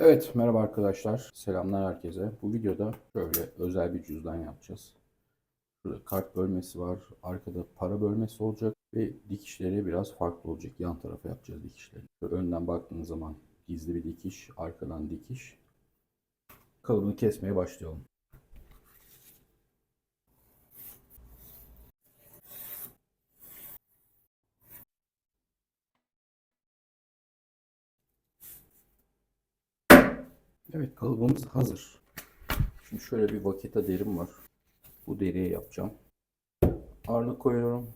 Evet merhaba arkadaşlar. Selamlar herkese. Bu videoda şöyle özel bir cüzdan yapacağız. Şurada kart bölmesi var. Arkada para bölmesi olacak. Ve dikişleri biraz farklı olacak. Yan tarafa yapacağız dikişleri. Önden baktığınız zaman gizli bir dikiş. Arkadan dikiş. Kalıbını kesmeye başlayalım. Evet kalıbımız hazır. Şimdi şöyle bir vakita derim var. Bu deriye yapacağım. Ağırlık koyuyorum.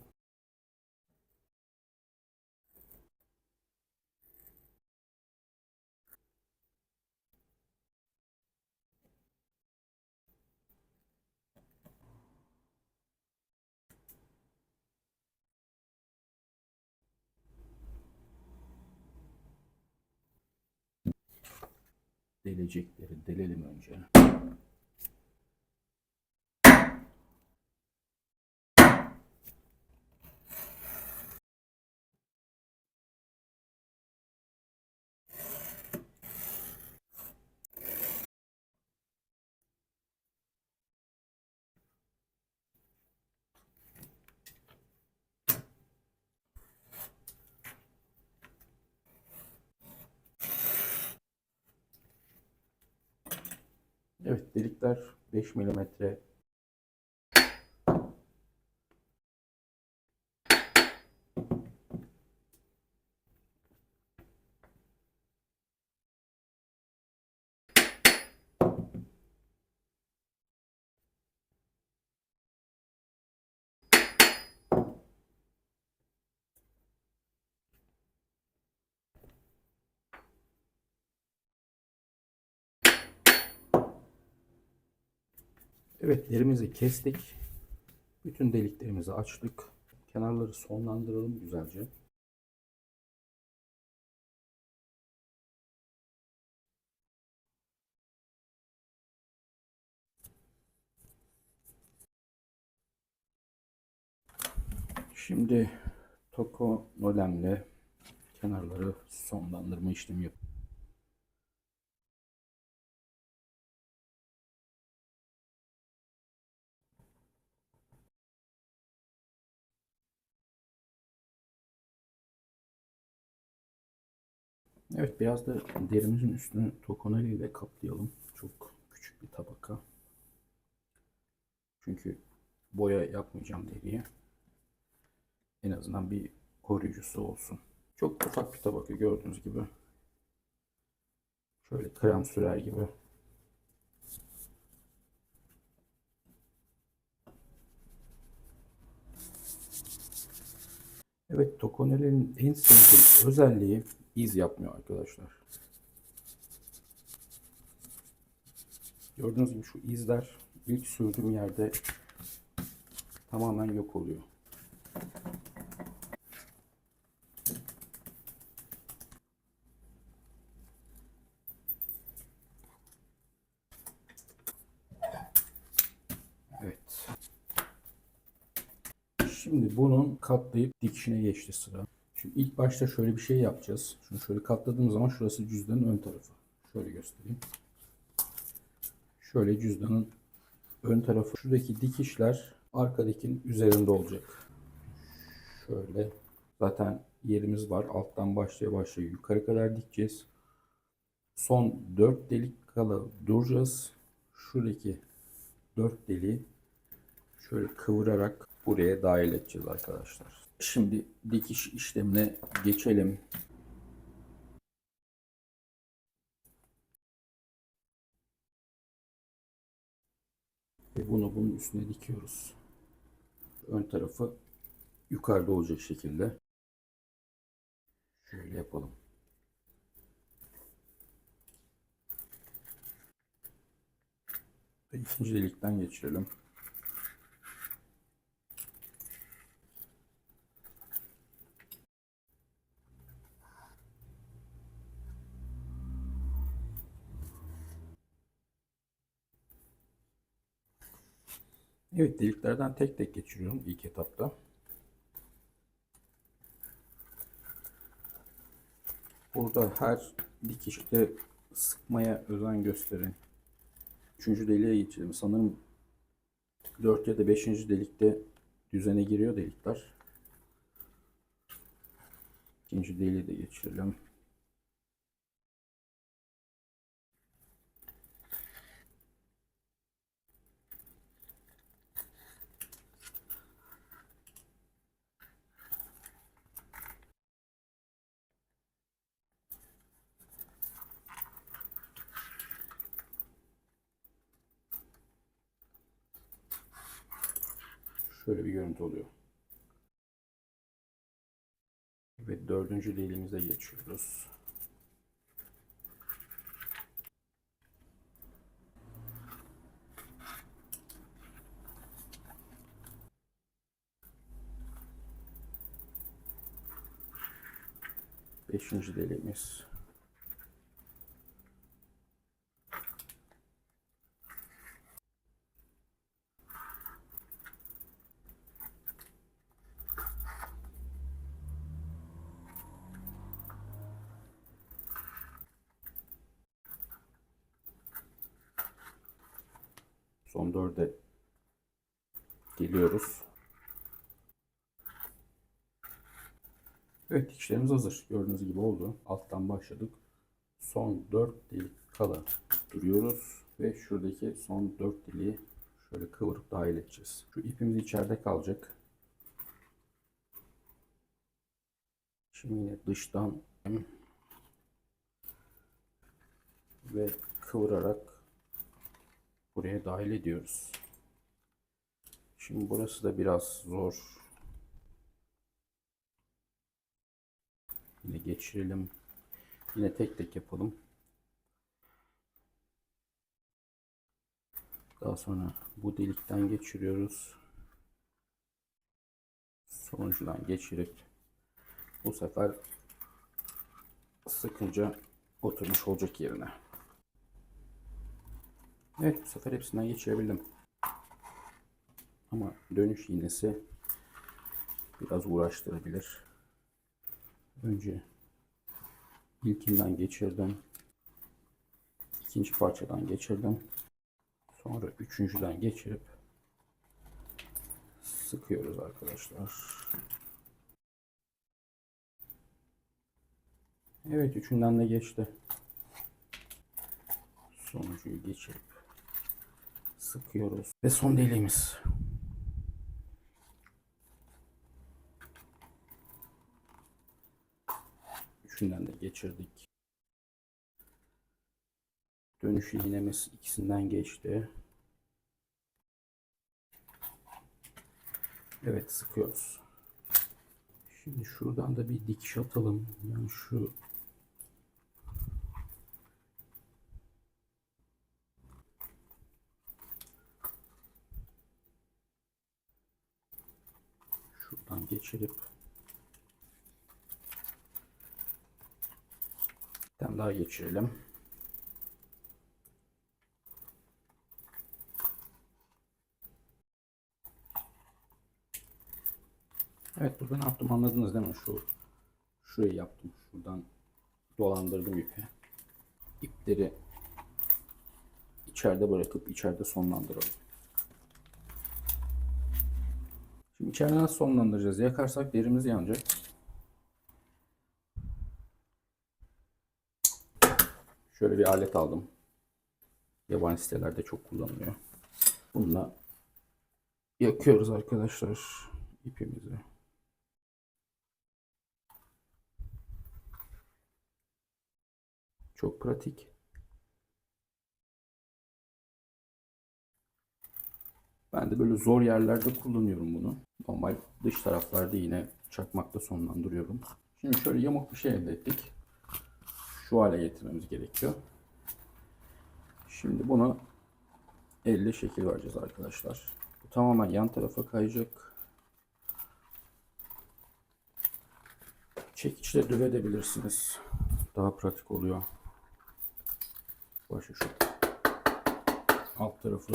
Delecekleri delelim önce. Evet delikler 5 milimetre Evet derimizi kestik. Bütün deliklerimizi açtık. Kenarları sonlandıralım güzelce. Şimdi Toko Nolem'le kenarları sonlandırma işlemi yap. Evet biraz da derimizin üstünü tokoneli ile kaplayalım. Çok küçük bir tabaka. Çünkü boya yapmayacağım deriye. En azından bir koruyucusu olsun. Çok ufak bir tabaka gördüğünüz gibi. Şöyle krem sürer gibi. Evet, Tokoneli'nin en sevdiğim özelliği iz yapmıyor arkadaşlar. Gördüğünüz gibi şu izler ilk sürdüğüm yerde tamamen yok oluyor. Evet. Şimdi bunun katlayıp dikişine geçti sıra. Şimdi ilk başta şöyle bir şey yapacağız. Şunu şöyle katladığım zaman şurası cüzdanın ön tarafı. Şöyle göstereyim. Şöyle cüzdanın ön tarafı. Şuradaki dikişler arkadakinin üzerinde olacak. Şöyle. Zaten yerimiz var. Alttan başlaya başlaya yukarı kadar dikeceğiz. Son 4 delik kala duracağız. Şuradaki 4 deliği şöyle kıvırarak buraya dahil edeceğiz arkadaşlar. Şimdi dikiş işlemine geçelim. Ve bunu bunun üstüne dikiyoruz. Ön tarafı yukarıda olacak şekilde. Şöyle yapalım. Ve ikinci delikten geçirelim. Evet deliklerden tek tek geçiriyorum ilk etapta. Burada her dikişte sıkmaya özen gösterin. Üçüncü deliğe geçelim. Sanırım 4 ya da 5. delikte düzene giriyor delikler. İkinci deliği de geçirelim. Şöyle bir görüntü oluyor. Ve dördüncü deliğimize geçiyoruz. Beşinci deliğimiz. Son dörde geliyoruz. Evet dikişlerimiz hazır. Gördüğünüz gibi oldu. Alttan başladık. Son 4 delik kala duruyoruz. Ve şuradaki son 4 deliği şöyle kıvırıp dahil edeceğiz. Şu ipimiz içeride kalacak. Şimdi yine dıştan ve kıvırarak buraya dahil ediyoruz. Şimdi burası da biraz zor. Yine geçirelim. Yine tek tek yapalım. Daha sonra bu delikten geçiriyoruz. Sonuncudan geçirip bu sefer sıkınca oturmuş olacak yerine. Evet bu sefer hepsinden geçirebildim. Ama dönüş iğnesi biraz uğraştırabilir. Önce ilkinden geçirdim. ikinci parçadan geçirdim. Sonra üçüncüden geçirip sıkıyoruz arkadaşlar. Evet üçünden de geçti. Sonuncuyu geçirip sıkıyoruz. Ve son deliğimiz. Üçünden de geçirdik. Dönüş iğnemiz ikisinden geçti. Evet sıkıyoruz. Şimdi şuradan da bir dikiş atalım. Yani şu şuradan geçirip bir tane daha geçirelim. Evet burada ne yaptım anladınız değil mi? Şu şurayı yaptım. Şuradan dolandırdım ipi. İpleri içeride bırakıp içeride sonlandıralım. İçeride nasıl sonlandıracağız? Yakarsak derimiz yanacak. Şöyle bir alet aldım. Yabancı sitelerde çok kullanılıyor. Bununla yakıyoruz arkadaşlar ipimizi. Çok pratik. Ben de böyle zor yerlerde kullanıyorum bunu. Normal dış taraflarda yine çakmakla sonlandırıyorum. Şimdi şöyle yamuk bir şey elde ettik. Şu hale getirmemiz gerekiyor. Şimdi bunu elle şekil vereceğiz arkadaşlar. Bu tamamen yan tarafa kayacak. Çekiçle dövebilirsiniz. Daha pratik oluyor. Başı şu. Alt tarafı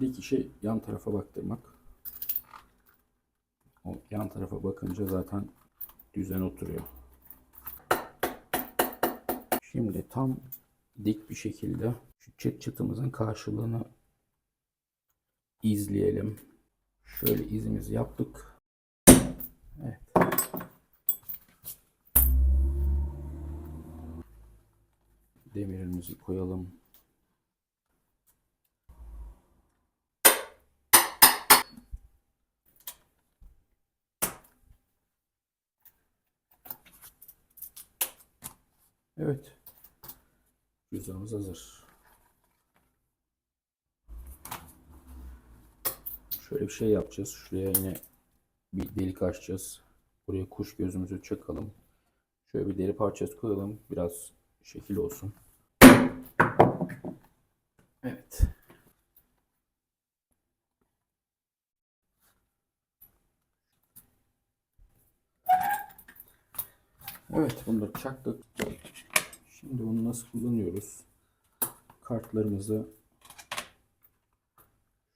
dikişi yan tarafa baktırmak. O yan tarafa bakınca zaten düzen oturuyor. Şimdi tam dik bir şekilde şu çıt çıtımızın karşılığını izleyelim. Şöyle izimizi yaptık. Evet. Demirimizi koyalım. Evet. Cüzdanımız hazır. Şöyle bir şey yapacağız. Şuraya yine bir delik açacağız. Buraya kuş gözümüzü çakalım. Şöyle bir deri parçası koyalım. Biraz şekil olsun. Evet. Evet bunu da çaktık. Şimdi bunu nasıl kullanıyoruz? Kartlarımızı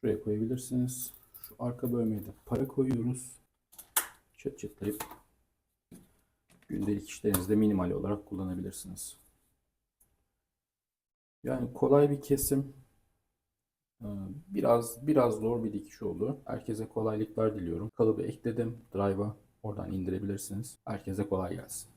şuraya koyabilirsiniz. Şu arka bölmeye de para koyuyoruz. Çıt çıtlayıp gündelik işlerinizde minimal olarak kullanabilirsiniz. Yani kolay bir kesim. Ee, Biraz biraz zor bir dikiş oldu. Herkese kolaylıklar diliyorum. Kalıbı ekledim. Drive'a oradan indirebilirsiniz. Herkese kolay gelsin.